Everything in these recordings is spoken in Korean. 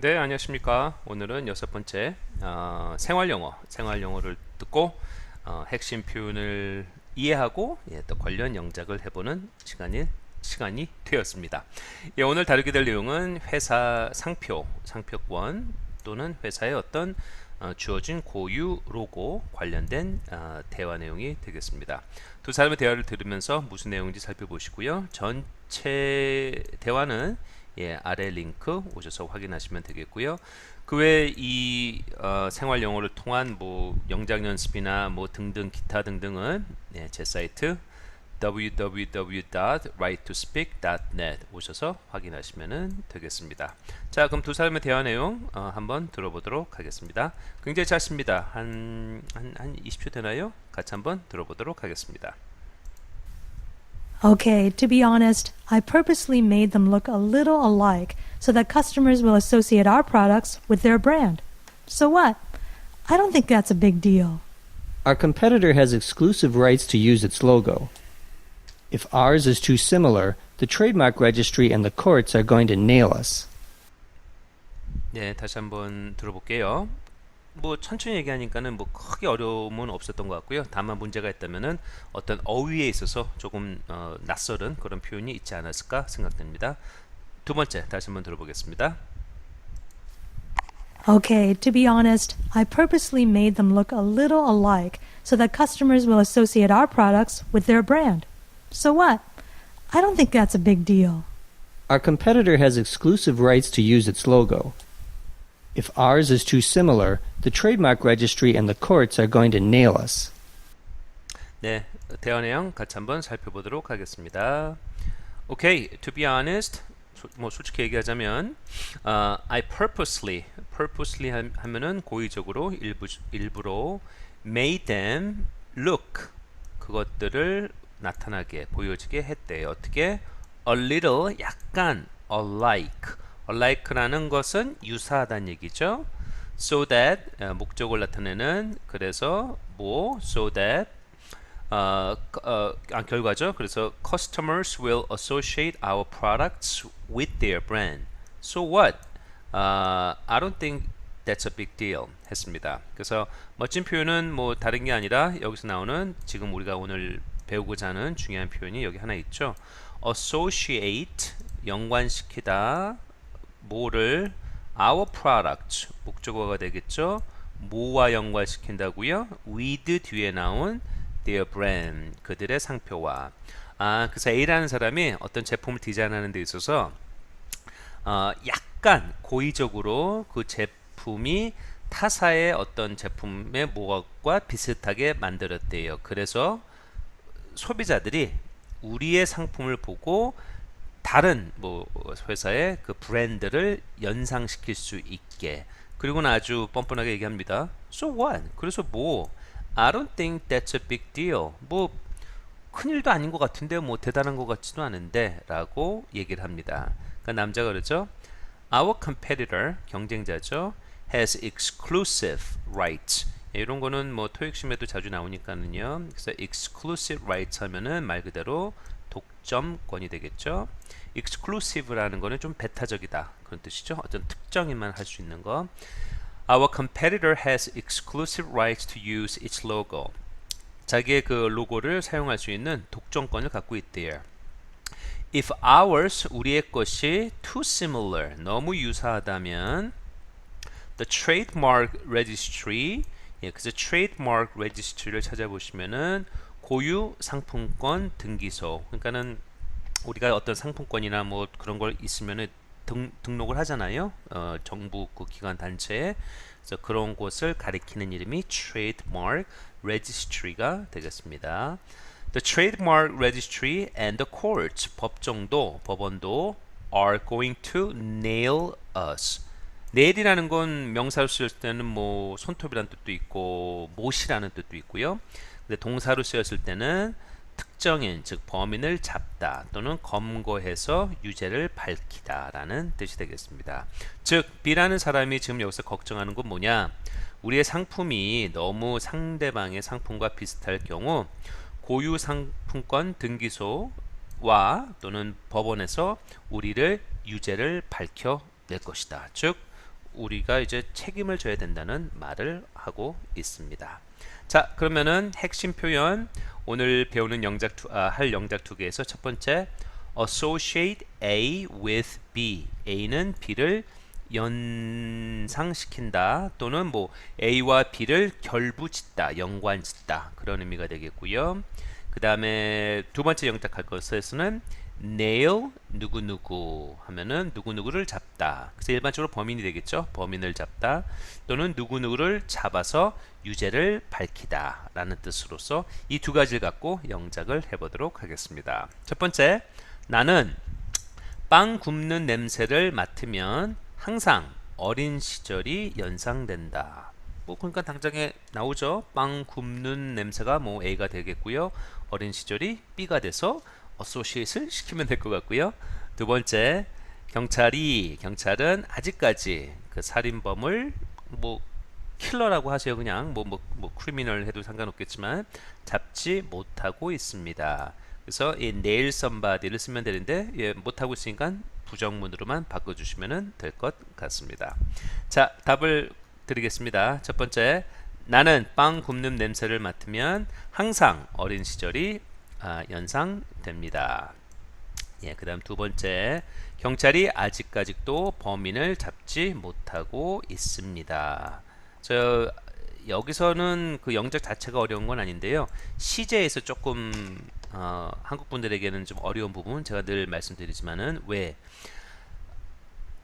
네, 안녕하십니까. 오늘은 여섯 번째 어, 생활 영어, 생활 영어를 듣고 어, 핵심 표현을 이해하고 예, 또 관련 영작을 해보는 시간이 시간이 되었습니다. 예, 오늘 다루게 될 내용은 회사 상표, 상표권 또는 회사의 어떤 어, 주어진 고유 로고 관련된 어, 대화 내용이 되겠습니다. 두 사람의 대화를 들으면서 무슨 내용인지 살펴보시고요. 전체 대화는 예, 아래 링크 오셔서 확인하시면 되겠고요. 그 외에 이 어, 생활 영어를 통한 뭐 영작 연습이나 뭐 등등 기타 등등은 예, 제 사이트 www.righttospeak.net 오셔서 확인하시면 되겠습니다. 자, 그럼 두 사람의 대화 내용 어, 한번 들어보도록 하겠습니다. 굉장히 짧습니다. 한, 한, 한 20초 되나요? 같이 한번 들어보도록 하겠습니다. Okay, to be honest, I purposely made them look a little alike so that customers will associate our products with their brand. So what? I don't think that's a big deal. Our competitor has exclusive rights to use its logo. If ours is too similar, the trademark registry and the courts are going to nail us. 네, 다시 한번 들어볼게요. 뭐 천천히 얘기하니까는 뭐 크게 어려움은 없었던 것 같고요. 다만 문제가 있다면은 어떤 어휘에 있어서 조금 어, 낯설은 그런 표현이 있지 않았을까 생각됩니다. 두 번째 다시 한번 들어보겠습니다. Okay, to be honest, I purposely made them look a little alike so that customers will associate our products with their brand. So what? I don't think that's a big deal. Our competitor has exclusive rights to use its logo. If ours is too similar, the trademark registry and the courts are going to nail us. 네, 대화 내용 같이 한번 살펴보도록 하겠습니다. Okay, to be honest, 소- 뭐 솔직히 얘기하자면, 어, I purposely, purposely 하- 하면은 고의적으로 일부 일부러 made them look 그것들을 나타나게 보여지게 했대요. 어떻게? A little 약간 alike. Alike라는 것은 유사하다는 얘기죠. So that 어, 목적을 나타내는 그래서 뭐 so that 어, 어, 아, 결과죠. 그래서 customers will associate our products with their brand. So what? 어, I don't think that's a big deal 했습니다. 그래서 멋진 표현은 뭐 다른 게 아니라 여기서 나오는 지금 우리가 오늘 배우고자 하는 중요한 표현이 여기 하나 있죠. associate 연관시키다 뭐를 our product 목적어가 되겠죠. 뭐와 연관시킨다고요? with 뒤에 나온 their brand 그들의 상표와 아 그래서 A라는 사람이 어떤 제품을 디자인하는 데 있어서 어, 약간 고의적으로 그 제품이 타사의 어떤 제품의 뭐가 비슷하게 만들었대요. 그래서 소비자들이 우리의 상품을 보고 다른 뭐 회사의 그 브랜드를 연상시킬 수 있게 그리고는 아주 뻔뻔하게 얘기합니다. So what? 그래서 뭐 I don't think that's a big deal. 뭐 큰일도 아닌 것 같은데 뭐 대단한 것 같지도 않은데 라고 얘기를 합니다. 그러니까 남자가 그러죠. Our competitor 경쟁자죠. has exclusive rights. 예, 이런 거는 뭐 토익 시험에도 자주 나오니까는요. 그래서 exclusive rights 하면은 말 그대로 독점권이 되겠죠. exclusive라는 거는 좀 배타적이다 그런 뜻이죠. 어떤 특정인만 할 수 있는 거. Our competitor has exclusive rights to use its logo. 자기의 그 로고를 사용할 수 있는 독점권을 갖고 있대요. If ours 우리의 것이 too similar 너무 유사하다면 the trademark registry 예, 그래서 trademark registry를 찾아보시면은 고유 상품권 등기소 그러니까는 우리가 어떤 상품권이나 뭐 그런 걸 있으면은 등, 등록을 하잖아요. 어, 정부 그 기관 단체에 그래서 그런 곳을 가리키는 이름이 trademark registry가 되겠습니다. The trademark registry and the courts 법정도 법원도 are going to nail us. nail이라는 건 명사로 쓰였을 때는 뭐 손톱이라는 뜻도 있고 못이라는 뜻도 있고요. 근데 동사로 쓰였을 때는 특정인 즉 범인을 잡다 또는 검거해서 유죄를 밝히다 라는 뜻이 되겠습니다. 즉 B라는 사람이 지금 여기서 걱정하는 건 뭐냐? 우리의 상품이 너무 상대방의 상품과 비슷할 경우 고유 상품권 등기소와 또는 법원에서 우리를 유죄를 밝혀낼 것이다. 즉 우리가 이제 책임을 져야 된다는 말을 하고 있습니다. 자, 그러면은 핵심 표현 오늘 배우는 영작 두, 아, 할 영작 두 개에서 첫 번째 associate A with B. A는 B를 연상시킨다 또는 뭐 A와 B를 결부짓다, 연관짓다 그런 의미가 되겠고요. 그 다음에 두 번째 영작할 것에서는 nail 누구누구 하면은 누구누구를 잡다. 그래서 일반적으로 범인이 되겠죠. 범인을 잡다 또는 누구누구를 잡아서 유죄를 밝히다 라는 뜻으로서 이 두 가지를 갖고 영작을 해보도록 하겠습니다. 첫 번째, 나는 빵 굽는 냄새를 맡으면 항상 어린 시절이 연상된다. 뭐 그러니까 당장에 나오죠. 빵 굽는 냄새가 뭐 A가 되겠고요. 어린 시절이 B가 돼서 어소시에이트를 시키면 될 것 같고요. 두 번째, 경찰이 경찰은 아직까지 그 살인범을 뭐 킬러라고 하세요. 그냥 뭐뭐 뭐 크리미널 해도 상관없겠지만 잡지 못하고 있습니다. 그래서 이 nail somebody를 쓰면 되는데 예, 못하고 있으니까 부정문으로만 바꿔주시면 될 것 같습니다. 자, 답을 드리겠습니다. 첫 번째, 나는 빵 굽는 냄새를 맡으면 항상 어린 시절이 아, 연상됩니다. 예, 그 다음 두 번째, 경찰이 아직까지도 범인을 잡지 못하고 있습니다. 저 여기서는 그 영작 자체가 어려운 건 아닌데요. 시제에서 조금 어, 한국 분들에게는 좀 어려운 부분 제가 늘 말씀드리지만은 왜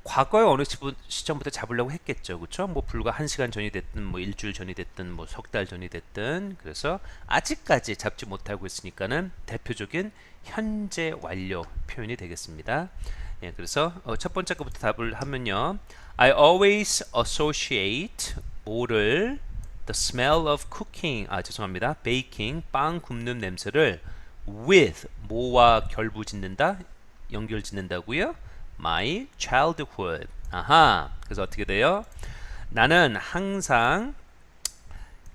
과거에 어느 시점부터 잡으려고 했겠죠, 그렇죠? 뭐 불과 한 시간 전이 됐든 뭐 일주일 전이 됐든 뭐 석 달 전이 됐든 그래서 아직까지 잡지 못하고 있으니까는 대표적인 현재 완료 표현이 되겠습니다. 예, 그래서 어, 첫 번째 거부터 답을 하면요, I always associate 뭐를 the smell of cooking 아 죄송합니다, baking 빵 굽는 냄새를 with 뭐와 결부 짓는다 연결 짓는다고요? My childhood. 아하. 그래서 어떻게 돼요? 나는 항상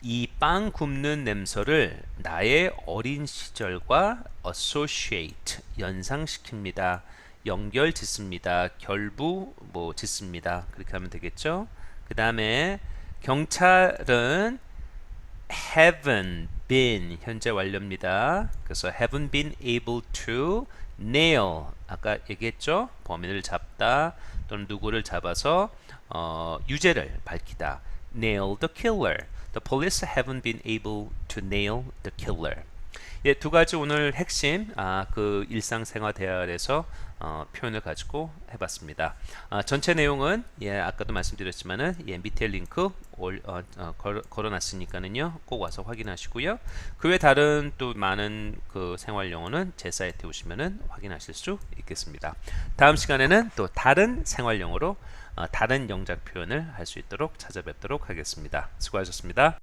이 빵 굽는 냄새를 나의 어린 시절과 associate 연상시킵니다. 연결 짓습니다. 결부 뭐 짓습니다. 그렇게 하면 되겠죠? 그 다음에 경찰은 haven't been 현재 완료입니다. 그래서 haven't been able to nail 아까 얘기했죠? 범인을 잡다 또는 누구를 잡아서 어, 유죄를 밝히다. nail the killer. The police haven't been able to nail the killer. 예, 두 가지 오늘 핵심 아, 그 일상생활 대화에서 어, 표현을 가지고 해봤습니다. 아, 전체 내용은 예, 아까도 말씀드렸지만은 예, 밑에 링크 올, 어, 어, 걸, 걸어놨으니까는요 꼭 와서 확인하시고요. 그 외 다른 또 많은 그 생활 용어는 제 사이트에 오시면은 확인하실 수 있겠습니다. 다음 시간에는 또 다른 생활 용어로 어, 다른 영작 표현을 할 수 있도록 찾아뵙도록 하겠습니다. 수고하셨습니다.